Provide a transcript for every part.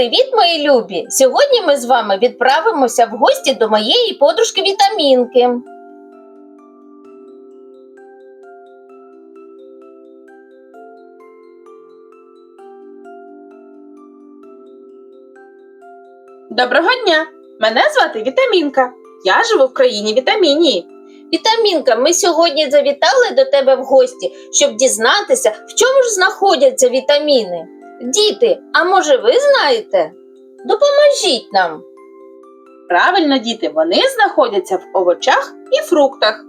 Привіт, мої любі! Сьогодні ми з вами відправимося в гості до моєї подружки Вітамінки. Доброго дня! Мене звати Вітамінка. Я живу в країні Вітамінії. Вітамінка, ми сьогодні завітали до тебе в гості, щоб дізнатися, в чому ж знаходяться вітаміни. Діти, а може ви знаєте? Допоможіть нам. Правильно, діти, вони знаходяться в овочах і фруктах.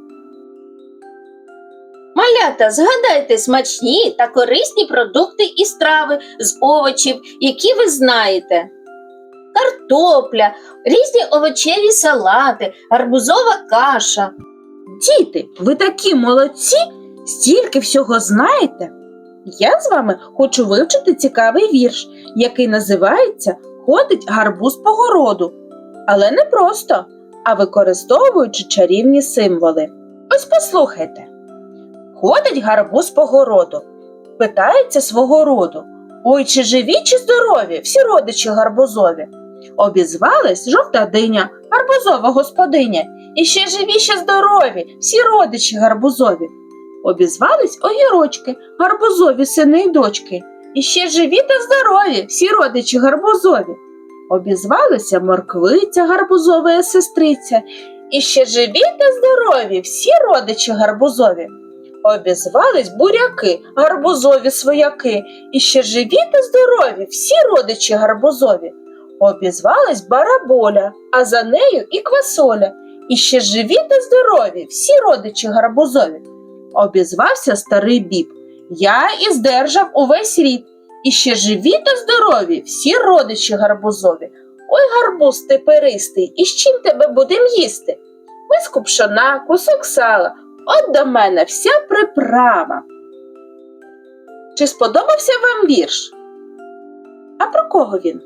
Малята, згадайте смачні та корисні продукти і страви з овочів, які ви знаєте. Картопля, різні овочеві салати, гарбузова каша. Діти, ви такі молодці, стільки всього знаєте. Я з вами хочу вивчити цікавий вірш, який називається Ходить гарбуз по городу. Але не просто, а використовуючи чарівні символи. Ось послухайте. Ходить гарбуз по городу, питається свого роду. Ой, чи живі, чи здорові, всі родичі гарбузові. Обізвалась жовта диня, гарбузова господиня, і ще живі, ще здорові, всі родичі гарбузові. Обізвались огірочки, гарбузові сини й дочки, і ще живі та здорові, всі родичі гарбузові. Обізвалися морквиця, гарбузова сестриця, і ще живі та здорові, всі родичі гарбузові. Обізвались буряки, гарбузові свояки, і ще живі та здорові, всі родичі гарбузові. Обізвалась бараболя, а за нею і квасоля, і ще живі та здорові, всі родичі гарбузові. Обізвався старий біб. Я і здержав увесь рід, і ще живі та здорові, всі родичі гарбузові. Ой, гарбуз ти перистий, і з чим тебе будем їсти? Миску пшона, кусок сала, от до мене вся приправа. Чи сподобався вам вірш? А про кого він?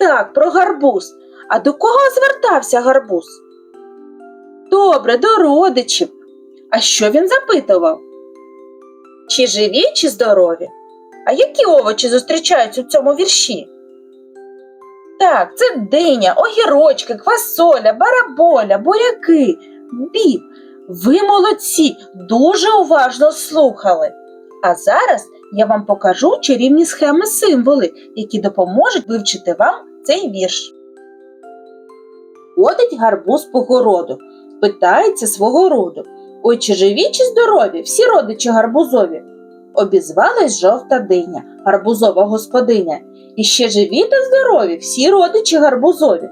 Так, про гарбуз. А до кого звертався гарбуз? Добре, до родичів. А що він запитував? Чи живі, чи здорові? А які овочі зустрічаються у цьому вірші? Так, це диня, огірочки, квасоля, бараболя, буряки, біб. Ви молодці, дуже уважно слухали. А зараз я вам покажу чарівні схеми символи, які допоможуть вивчити вам цей вірш. Ходить гарбуз по городу, питається свого роду. Ой, живі, чи здорові, всі родичі гарбузові. Обізвалась жовта диня, гарбузова господиня. І ще живі та здорові, всі родичі гарбузові.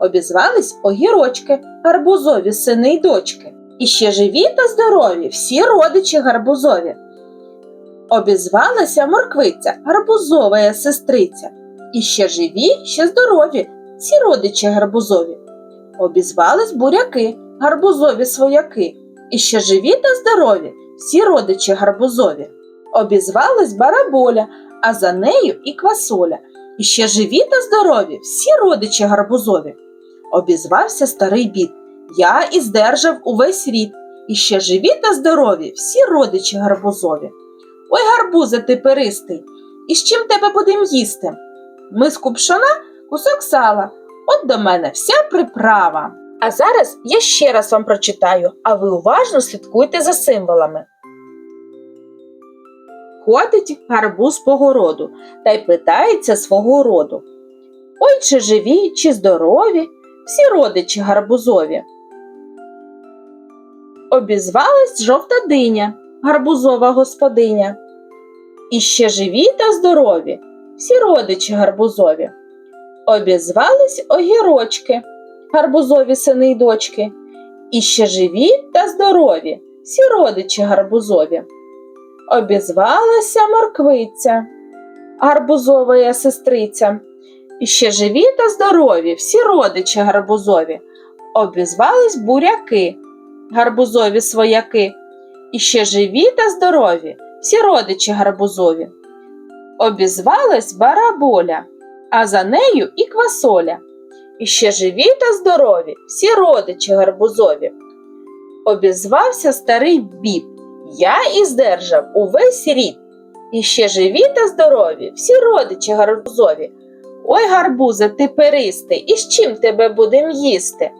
Обізвались огірочки, гарбузові сини й дочки. І ще живі та здорові, всі родичі гарбузові. Обізвалася морквиця, гарбузова сестриця. І ще живі, ще здорові, всі родичі гарбузові. Обізвались буряки, гарбузові свояки. І ще живі та здорові, всі родичі гарбузові. Обізвалась бараболя, а за нею і квасоля. І ще живі та здорові, всі родичі гарбузові. Обізвався старий бід. Я і здержав увесь рід. І ще живі та здорові, всі родичі гарбузові. Ой, гарбузе ти перистий, і з чим тебе будем їсти? Миску пшона, кусок сала, от до мене вся приправа. А зараз я ще раз вам прочитаю, а ви уважно слідкуйте за символами. Ходить гарбуз по городу та й питається свого роду. Ой, чи живі, чи здорові, всі родичі гарбузові. Обізвалась жовта диня, гарбузова господиня. І ще живі та здорові, всі родичі гарбузові. Обізвались огірочки, гарбузові сини й дочки. І ще живі та здорові, всі родичі гарбузові. Обізвалася морквиця, гарбузова сестриця. І ще живі та здорові, всі родичі гарбузові. Обізвались буряки, гарбузові свояки. І ще живі та здорові, всі родичі гарбузові. Обізвалась бараболя, а за нею і квасоля. І ще живі та здорові, всі родичі гарбузові. Обізвався старий біб. Я і здержав увесь рід. І ще живі та здорові, всі родичі гарбузові. Ой, гарбузе, ти перистий, і з чим тебе будем їсти?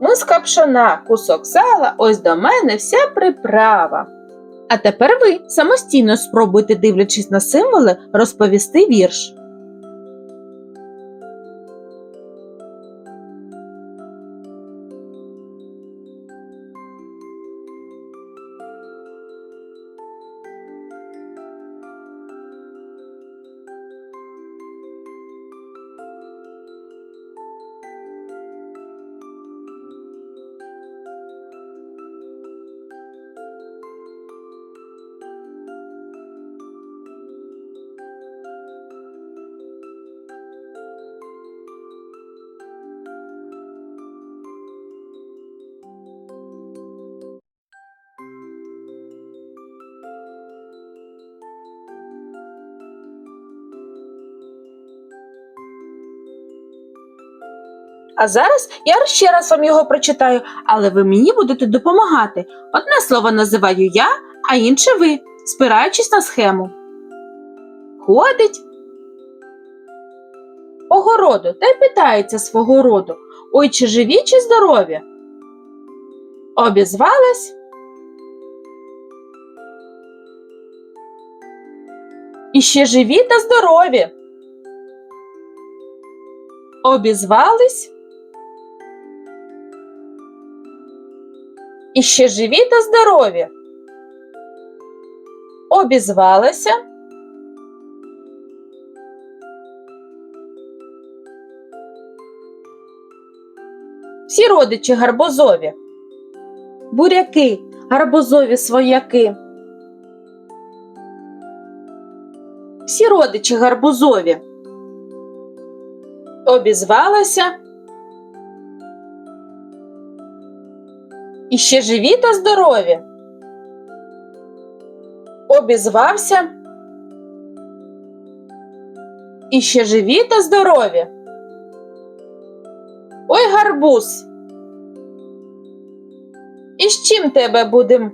Ми з капшона, кусок сала, ось до мене вся приправа. А тепер ви самостійно спробуйте, дивлячись на символи, розповісти вірш. А зараз я ще раз вам його прочитаю, але ви мені будете допомагати. Одне слово називаю я, а інше ви, спираючись на схему. Ходить по городу та й питається свого роду Ой, чи живі, чи здорові? Обізвалась. І ще живі та здорові. Обізвались. І ще живі та здорові. Обізвалися. Всі родичі гарбузові. Буряки, гарбузові свояки. Всі родичі гарбузові. Обізвалася. І ще живі та здорові. Обізвався. І ще живі та здорові. Ой, гарбуз. І з чим тебе будем?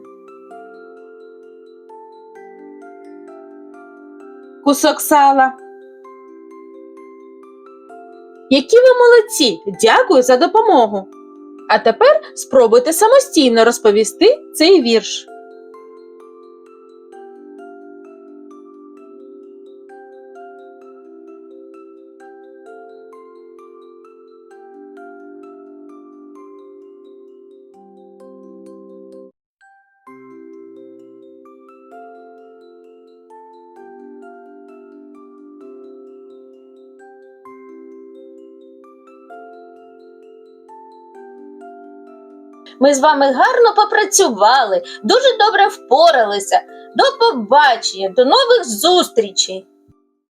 Кусок сала. Які ви молодці! Дякую за допомогу. А тепер спробуйте самостійно розповісти цей вірш. Ми з вами гарно попрацювали, дуже добре впоралися. До побачення, до нових зустрічей!